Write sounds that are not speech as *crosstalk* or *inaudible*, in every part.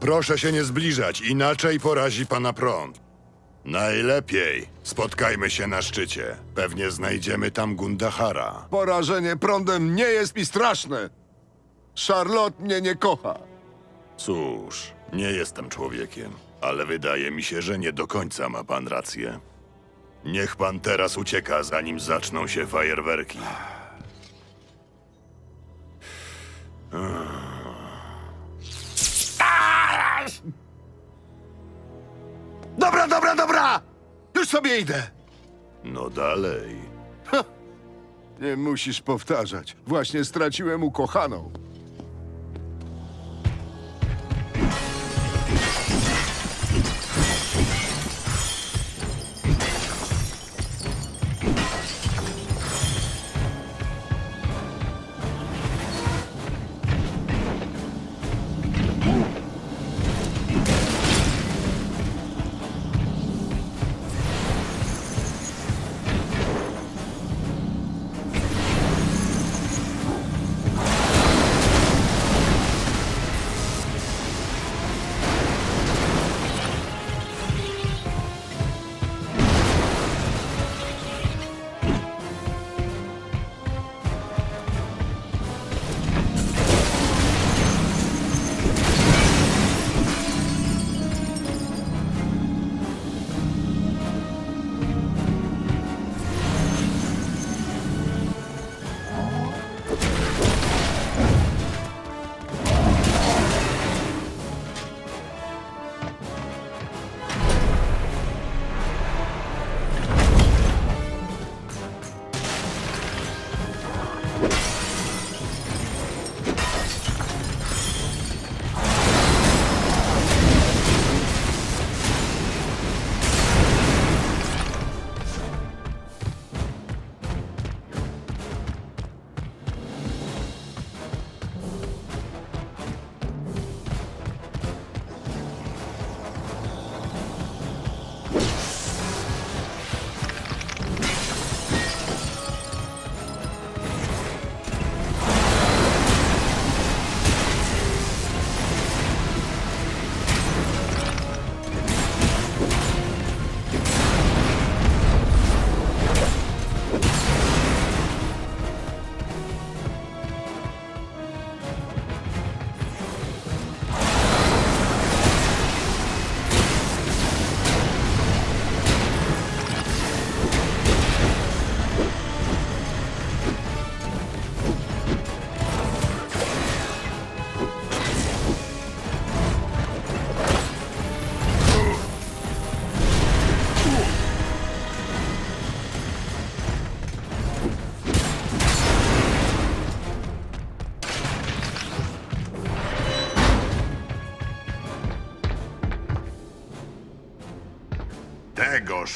Proszę się nie zbliżać, inaczej porazi pana prąd. Najlepiej spotkajmy się na szczycie. Pewnie znajdziemy tam Gundahara. Porażenie prądem nie jest mi straszne. Charlotte mnie nie kocha. Cóż, nie jestem człowiekiem, ale wydaje mi się, że nie do końca ma pan rację. Niech pan teraz ucieka, zanim zaczną się fajerwerki. Dobra, dobra, dobra! Już sobie idę. No dalej. *laughs* Nie musisz powtarzać. Właśnie straciłem ukochaną.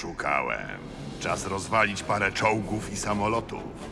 Szukałem. Czas rozwalić parę czołgów i samolotów.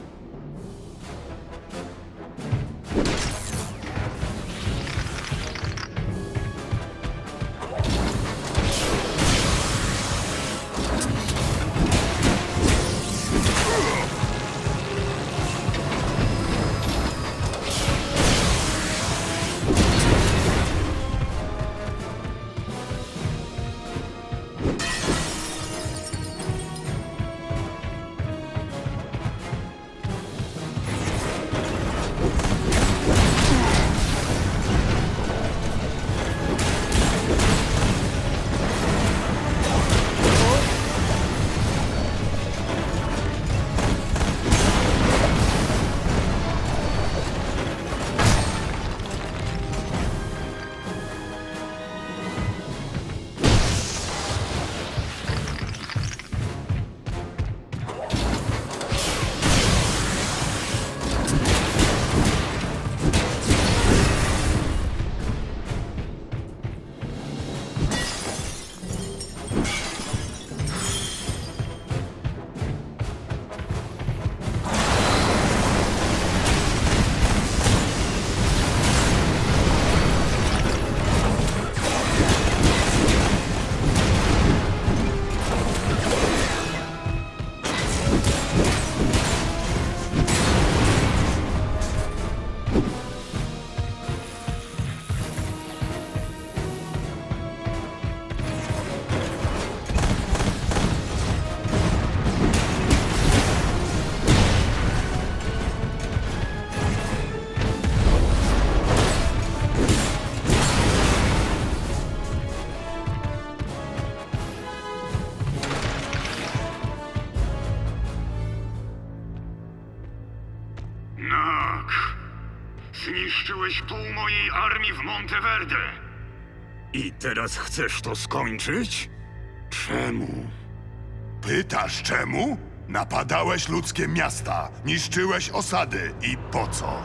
Pół mojej armii w Monteverde. I teraz chcesz to skończyć? Czemu? Pytasz czemu? Napadałeś ludzkie miasta, niszczyłeś osady i po co?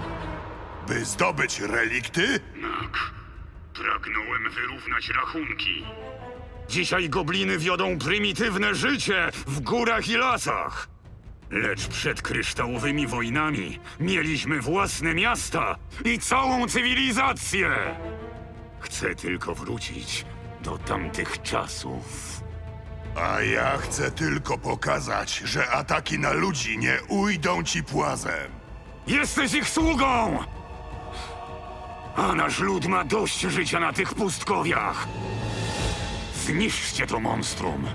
By zdobyć relikty? Tak. Pragnąłem wyrównać rachunki. Dzisiaj gobliny wiodą prymitywne życie w górach i lasach. Lecz przed kryształowymi wojnami mieliśmy własne miasta i całą cywilizację. Chcę tylko wrócić do tamtych czasów. A ja chcę tylko pokazać, że ataki na ludzi nie ujdą ci płazem. Jesteś ich sługą! A nasz lud ma dość życia na tych pustkowiach. Zniszczcie to monstrum.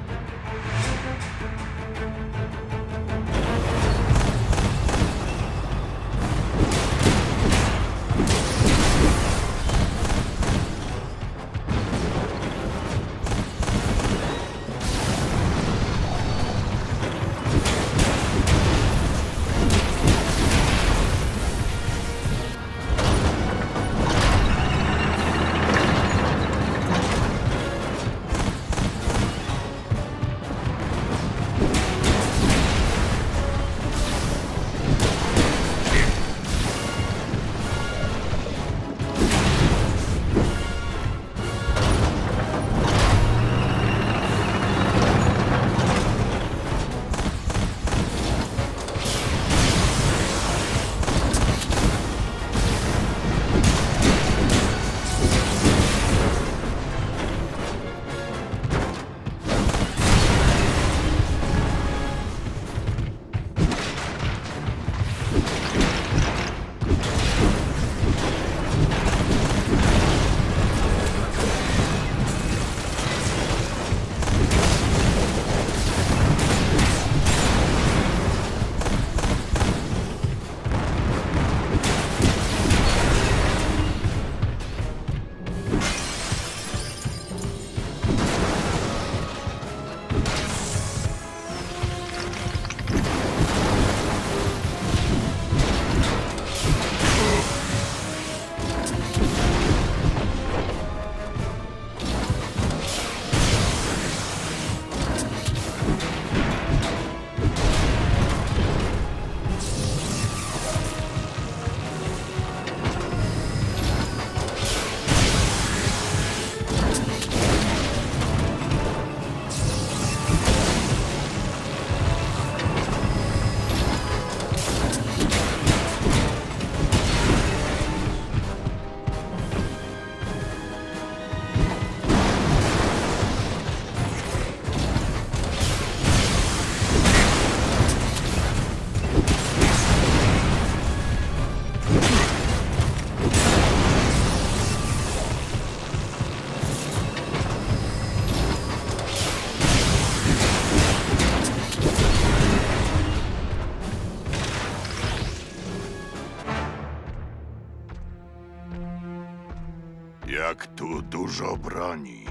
Jak tu dużo broni.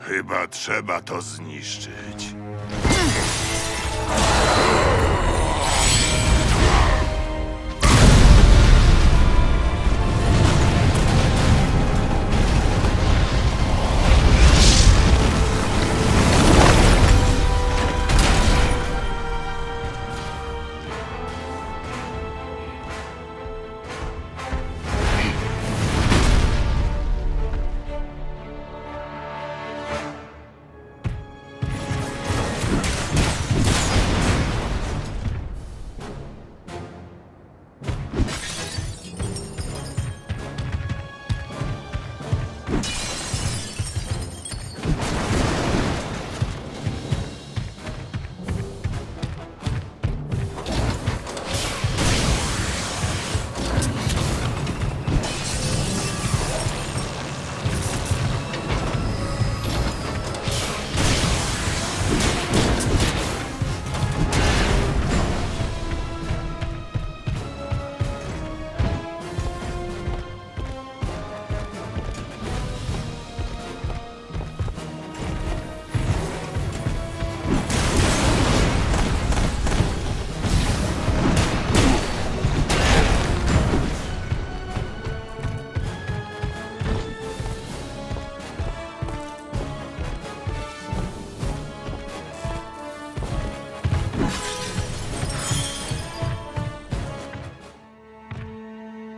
Chyba trzeba to zniszczyć.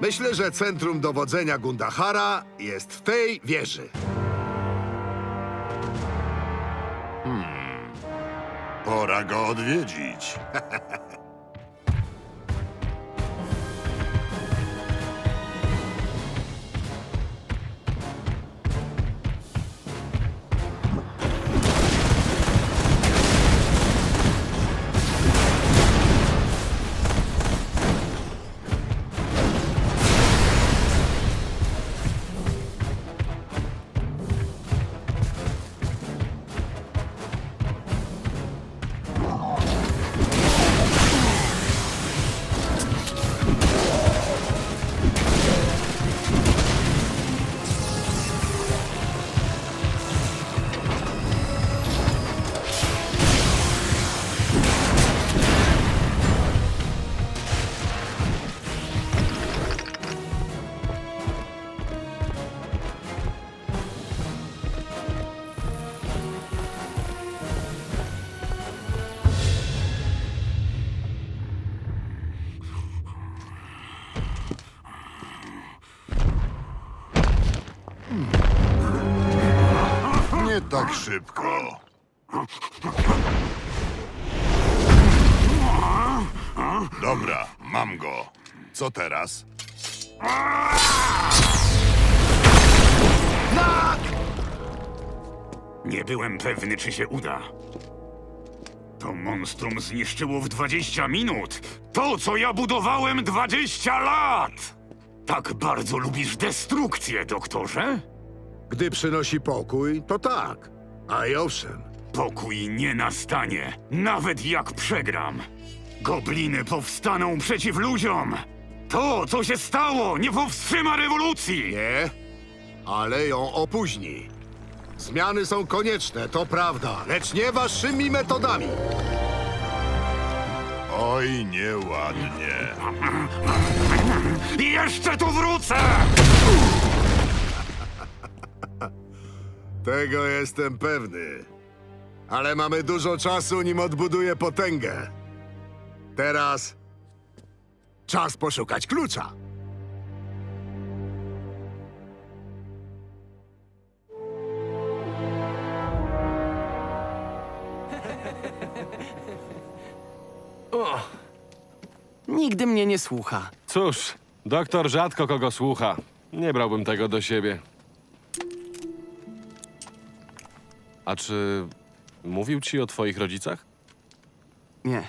Myślę, że centrum dowodzenia Gundahara jest w tej wieży. Pora go odwiedzić. *laughs* tak szybko. Dobra, mam go. Co teraz? Nie byłem pewny, czy się uda. To monstrum zniszczyło w 20 minut to, co ja budowałem 20 lat! Tak bardzo lubisz destrukcję, doktorze? Gdy przynosi pokój, to tak. A i owszem, Pokój nie nastanie, nawet jak przegram. Gobliny powstaną przeciw ludziom. To, co się stało, nie powstrzyma rewolucji. nie, ale ją opóźni. Zmiany są konieczne, to prawda, lecz nie waszymi metodami. Oj, nieładnie. I *laughs* jeszcze tu wrócę! Tego jestem pewny. Ale mamy dużo czasu, nim odbuduję potęgę. Teraz czas poszukać klucza. Nigdy mnie nie słucha. Cóż, doktor rzadko kogo słucha. Nie brałbym tego do siebie. A czy mówił ci o twoich rodzicach? Nie,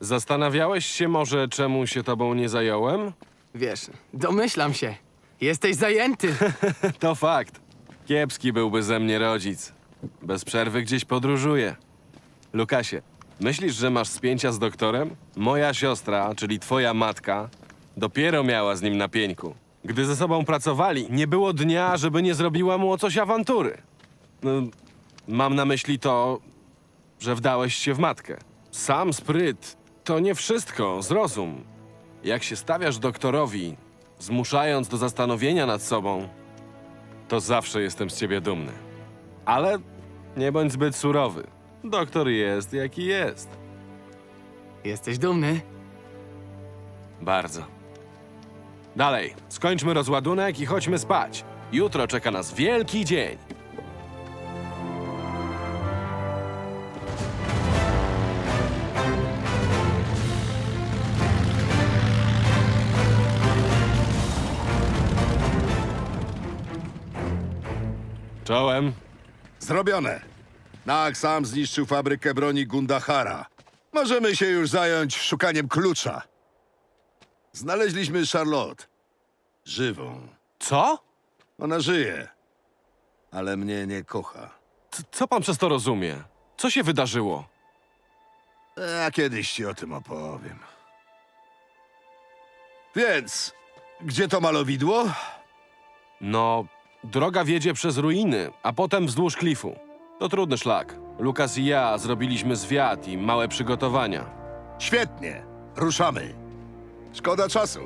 Zastanawiałeś się może, czemu się tobą nie zająłem? wiesz, domyślam się. Jesteś zajęty. *laughs* To fakt. Kiepski byłby ze mnie rodzic. Bez przerwy gdzieś podróżuję. Lukasie, myślisz, że masz spięcia z doktorem? Moja siostra, czyli twoja matka, dopiero miała z nim na pieńku. Gdy ze sobą pracowali, nie było dnia, żeby nie zrobiła mu o coś awantury. No, mam na myśli to, że wdałeś się w matkę. Sam spryt to nie wszystko, zrozum. Jak się stawiasz doktorowi, zmuszając do zastanowienia nad sobą, to zawsze jestem z ciebie dumny. Ale nie bądź zbyt surowy. Doktor jest jaki jest. Jesteś dumny? Bardzo. Dalej, skończmy rozładunek i chodźmy spać. Jutro czeka nas wielki dzień. Czołem. Zrobione. Nak sam zniszczył fabrykę broni Gundahara. Możemy się już zająć szukaniem klucza. Znaleźliśmy Charlotte. Żywą. Co? Ona żyje. Ale mnie nie kocha. C- Co pan przez to rozumie? Co się wydarzyło? A kiedyś ci o tym opowiem. Więc, gdzie to malowidło? No, droga wiedzie przez ruiny, a potem wzdłuż klifu. To trudny szlak. Lukas i ja zrobiliśmy zwiat i małe przygotowania. Świetnie. Ruszamy. Szkoda czasu.